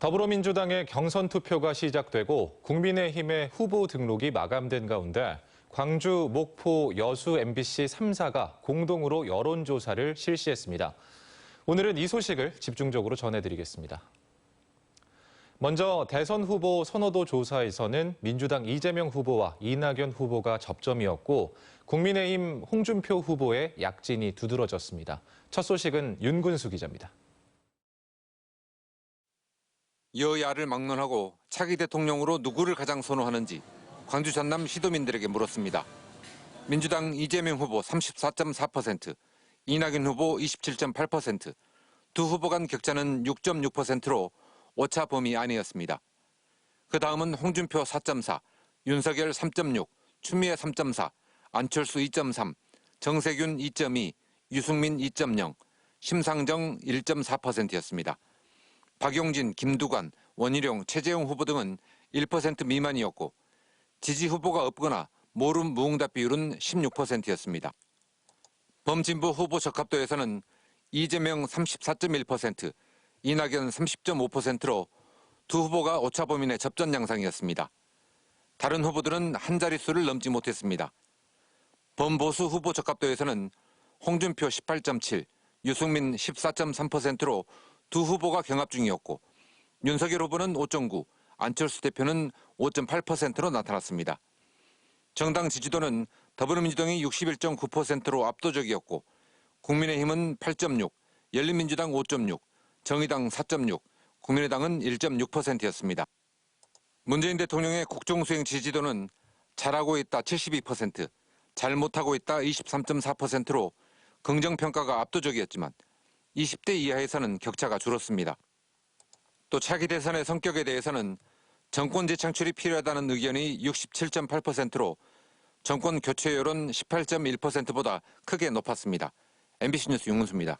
더불어민주당의 경선 투표가 시작되고 국민의힘의 후보 등록이 마감된 가운데 광주, 목포, 여수 MBC 3사가 공동으로 여론조사를 실시했습니다. 오늘은 이 소식을 집중적으로 전해드리겠습니다. 먼저 대선 후보 선호도 조사에서는 민주당 이재명 후보와 이낙연 후보가 접점이었고 국민의힘 홍준표 후보의 약진이 두드러졌습니다. 첫 소식은 윤근수 기자입니다. 여야를 막론하고 차기 대통령으로 누구를 가장 선호하는지 광주 전남 시도민들에게 물었습니다. 민주당 이재명 후보 34.4%, 이낙연 후보 27.8%, 두 후보 간 격차는 6.6%로 오차 범위 안이었습니다. 그 다음은 홍준표 4.4, 윤석열 3.6, 추미애 3.4, 안철수 2.3, 정세균 2.2, 유승민 2.0, 심상정 1.4%였습니다. 박용진, 김두관, 원희룡, 최재형 후보 등은 1% 미만이었고 지지 후보가 없거나 모름 무응답 비율은 16%였습니다. 범진보 후보 적합도에서는 이재명 34.1%, 이낙연 30.5%로 두 후보가 오차 범위 내 접전 양상이었습니다. 다른 후보들은 한 자릿수를 넘지 못했습니다. 범보수 후보 적합도에서는 홍준표 18.7, 유승민 14.3%로 두 후보가 경합 중이었고 윤석열 후보는 5.9, 안철수 대표는 5.8%로 나타났습니다. 정당 지지도는 더불어민주당이 61.9%로 압도적이었고 국민의힘은 8.6, 열린민주당 5.6, 정의당 4.6, 국민의당은 1.6%였습니다. 문재인 대통령의 국정수행 지지도는 잘하고 있다 72%, 잘못하고 있다 23.4%로 긍정평가가 압도적이었지만 20대 이하에서는 격차가 줄었습니다. 또 차기 대선의 성격에 대해서는 정권 재창출이 필요하다는 의견이 67.8%로 정권 교체 여론 18.1%보다 크게 높았습니다. MBC 뉴스 윤문수입니다.